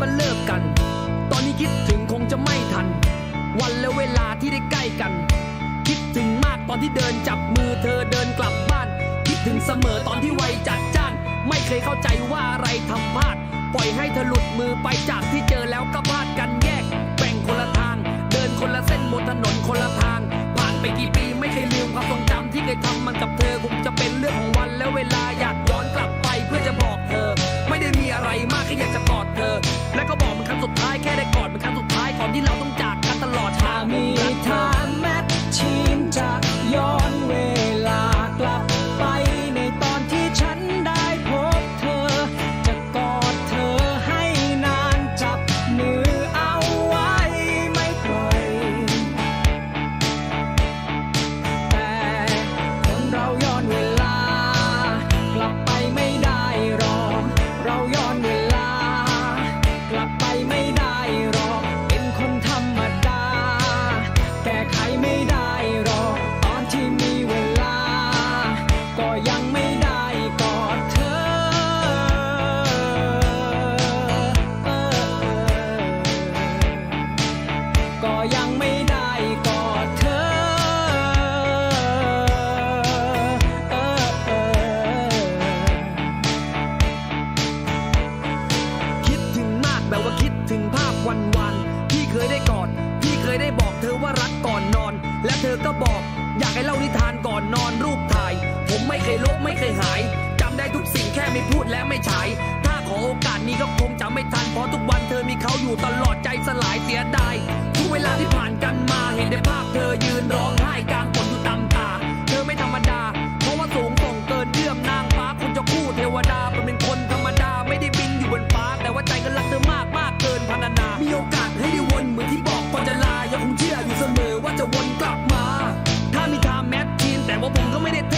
ก็เลิกกัน ตอนนี้คิดถึงคงจะไม่ทัน วันและเวลาที่ได้ใกล้กัน คิดถึงมากตอนที่เดินจับมือเธอเดินกลับบ้าน คิดถึงเสมอตอนที่ไวจัดจ้าน ไม่เคยเข้าใจว่าอะไรทำพลาด ปล่อยให้เธอหลุดมือไปจากที่เจอแล้วก็พลาดกันแยก แบ่งคนละทาง เดินคนละเส้นบนถนนคนละทาง ผ่านไปกี่ปีไม่เคยลืมความทรงจำที่เคยทำมันกับเธอคงจะเป็นเรื่องของวันและเวลาอยาก และเธอก็บอกอยากให้เล่านิทานก่อนนอนรูปถ่าย ผมไม่เคยลบไม่เคยหายจำได้ทุกสิ่งแค่ไม่พูดและไม่ฉาย ถ้าขอโอกาสนี้ก็คงจะไม่ทันเพราะทุกวันเธอมีเขาอยู่ตลอดใจสลายเสียดายทุกเวลาที่ผ่านกันมาเห็นแต่ภาพเธอยืนร้องไห้กลางฝนอยู่ตามตา เธอไม่ธรรมดา เพราะว่าสูงส่งเกินเอื้อมนางฟ้าคนจะคู่เทวดาเป็นคนธร ทีนแต่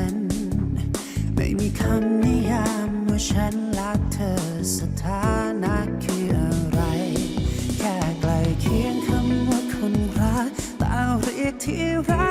้น ไม่มีคำนิยามว่าฉันรักเธอสถานะคืออะไร แค่ไกล้เคียงคำว่าคนรักแต่เรียกที่รัก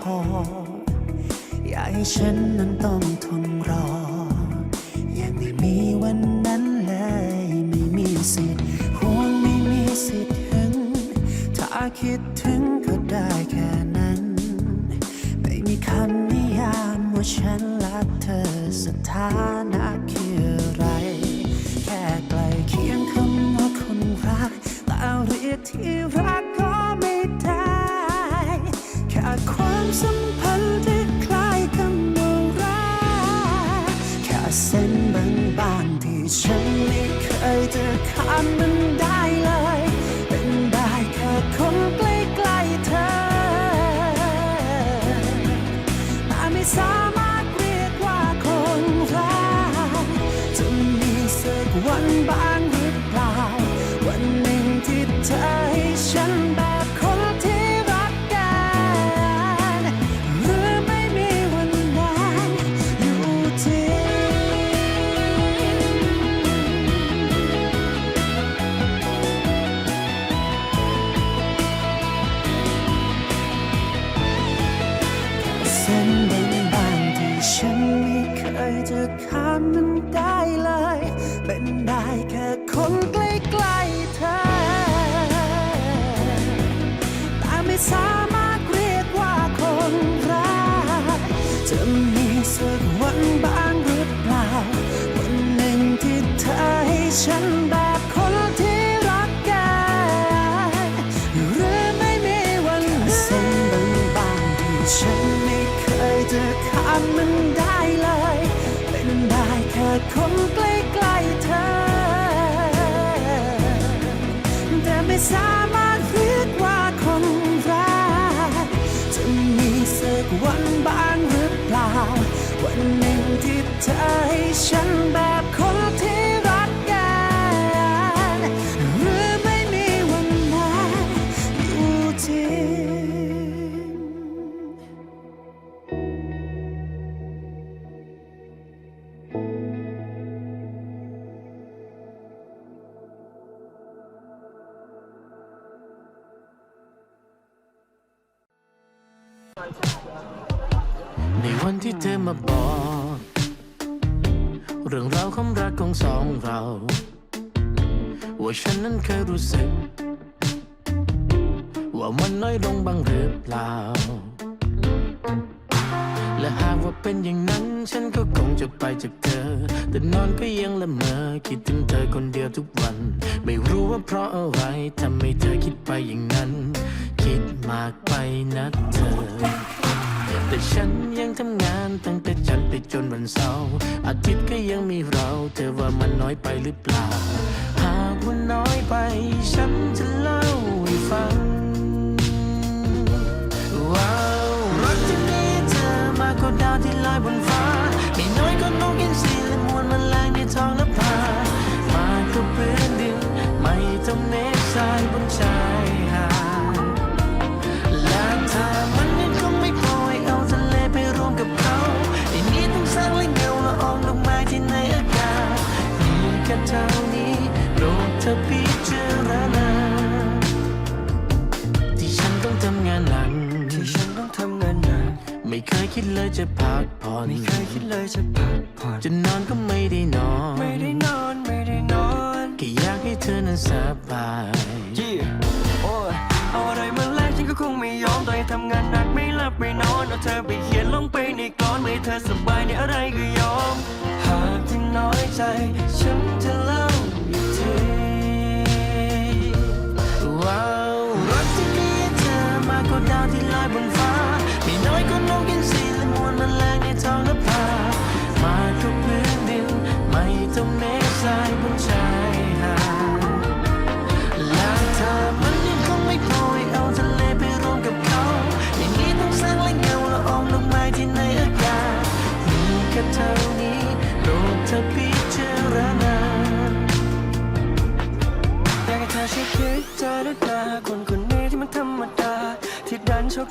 พอ อยากให้ฉันนั้นต้องทนรอ ยังไม่มีวันนั้นเลย ไม่มีสิทธิ์ห่วงไม่มีสิทธิ์ถึง ถ้าคิดถึงก็ได้แค่นั้น ไม่มีคำนิยามว่าฉันรักเธอสถานะคืออะไร แค่ใกล้เคียงคำว่าคนรักแต่เรียกที่รัก เส้นบางๆที่ฉันไม่เคยจะข้ามมันได้ หนึ่งที่เธอให้ฉันแบบคน สองเรา ว่าฉันนั้นเคยรู้สึก ว่ามันน้อยลงบ้างหรือเปล่า และหากว่าเป็นอย่างนั้น ฉันก็คงจะไปจากเธอ แต่นอนก็ยังละเมอคิดถึงเธอคนเดียวทุกวัน ไม่รู้ว่าเพราะอะไรทำให้เธอคิดไปอย่างนั้น คิดมากไปนะเธอ แต่ฉันยังทำ ตั้งแต่จันทร์ไปจนวันเสาร์อาทิตย์ก็ยังมีเราเธอว่ามันน้อยไปหรือเปล่า หากว่าน้อยไป ฉันจะเล่าให้ฟัง ว้าวรักที่มีเธอมากกว่าดาวที่ลอยบนฟ้า พิจารณาที่ฉันต้องทำงานหนักที่ฉันต้องทำงานหนักไม่เคยคิดเลยจะพักผ่อนไม่เคยคิดเลยจะพักผ่อนจะนอนก็ไม่ได้นอนไม่ได้นอนไม่ได้นอนแค่อยากให้เธอนั้นสบายยี่โอ้ยเอาอะไรมาแลกฉันก็คงไม่ยอมต่อให้ทำงานหนักไม่หลับไม่นอนเอาเธอไปเขียนลงไปในกลอนไม่ให้เธอสบายในอะไรก็ยอมหากที่น้อยใจฉันจะเล่าอีก กกว่าดาวที่ลอยบนฟ้า มีน้อยก็นกกินสีและมวลแรงในท้องนภามาทุกพื้นดิน ไม่ต้องเมฆสายบน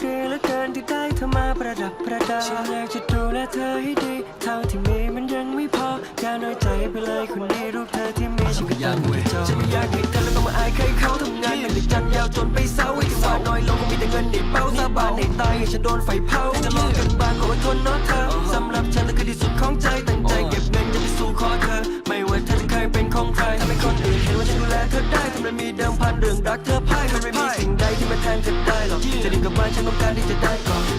ดันโชคดีเหลือเกินที่ได้เธอมาประดับประดาฉันอยากจะดูแลเธอให้ดี เท่าที่มีมันยังไม่พออย่าน้อยใจไปเลยคนนี้รูปเธอที่มีฉันก็ยังไม่จบฉันไม่อยากให้เธอแล้วต้องมาอายใครเขาทำงานเป็นเด็กจันยาวจนไปเศร้าให้จังหวะน้อยลงก็มีแต่เงินในเป้าสาบานในตายให้ฉันโดนไฟเผาจะรอกันบางขออดทนเนาะเธอสำหรับฉันนั่นคือที่สุดของใจตั้งใจเก็บเงินจะไปสู่ขอเธอ ไม่ว่าเธอจะเคยเป็นของใครทำให้คนอื่นเห็นว่าฉันดูแลเธอได้ทำไมมีเดิมพันเรื่องรักเธอพ่ายมันไม่ ฉันต้องการที่จะได้ก่อน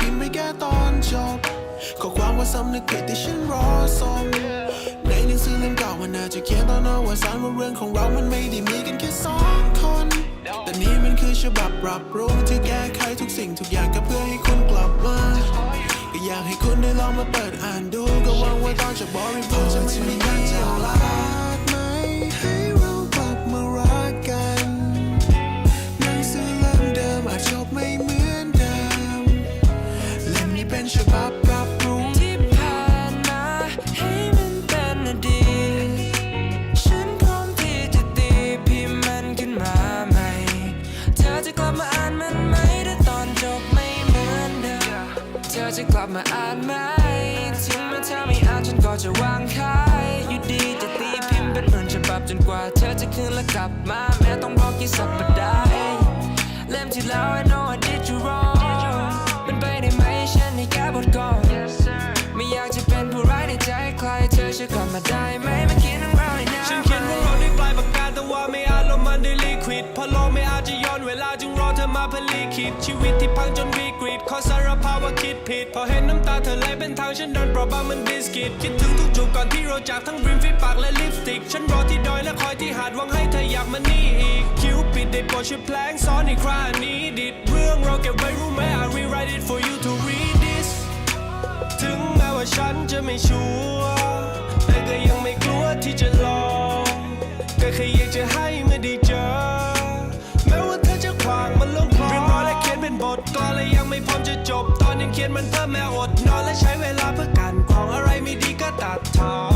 ดินเข้าสำนึกผิดไม่แก้ตอนจบข้อความว่าสำนึกผิดที่ฉันรอส่งในหนังสือเล่มเก่ามันน่าจะเขียนตอนอวสานว่าเรื่องของเรามันไม่ได้มีกันแค่สองคน แต่นี่มันคือฉบับปรับปรุงที่แก้ไขทุกสิ่งทุกอย่างก็เพื่อให้คุณกลับมาก็อยากให้คุณได้ลองมาเปิดอ่านดูก็หวังว่าตอนจะบริบูรณ์จะไม่มีการเจ้าลา ช่วยกลับมาได้ไหมมาเขียนเรื่อราวให้นะฉันเขียนพวกเราด้วยปลายปากกาแต่ว่าไม่อาจลงมันด้วยลีควิดพอลงไม่อาจจะย้อนเวลาจึงรอเธอมาผพลีคิดชีวิตที่พังจนวิกฤตขอสารภาพว่าคิดผิด พอเห็นน้ำตาเธอไหลเป็นทางฉันเดินเปราะบางมันบิสกิตคิดถึงทุกจุดก่อนที่เราจากทั้งริมฝีปากและลิปสติก ฉันรอที่ดอยและคอยที่หาดหวังให้เธออยากมานี่อีกคิวปิดได้โปรดช่วยแพลงซ้อนอีกครั้งนนี้ดิดเรื่องเราเก็บไว้รู้ไหม I rewrite it for you to read this ถึงแม้ว่าฉันจะไม่ชัวร์ียดมันเพิ่มแม่อดนอนและใช้เวลาเพื่อกันของอะไรไม่ดีก็ตัดทอน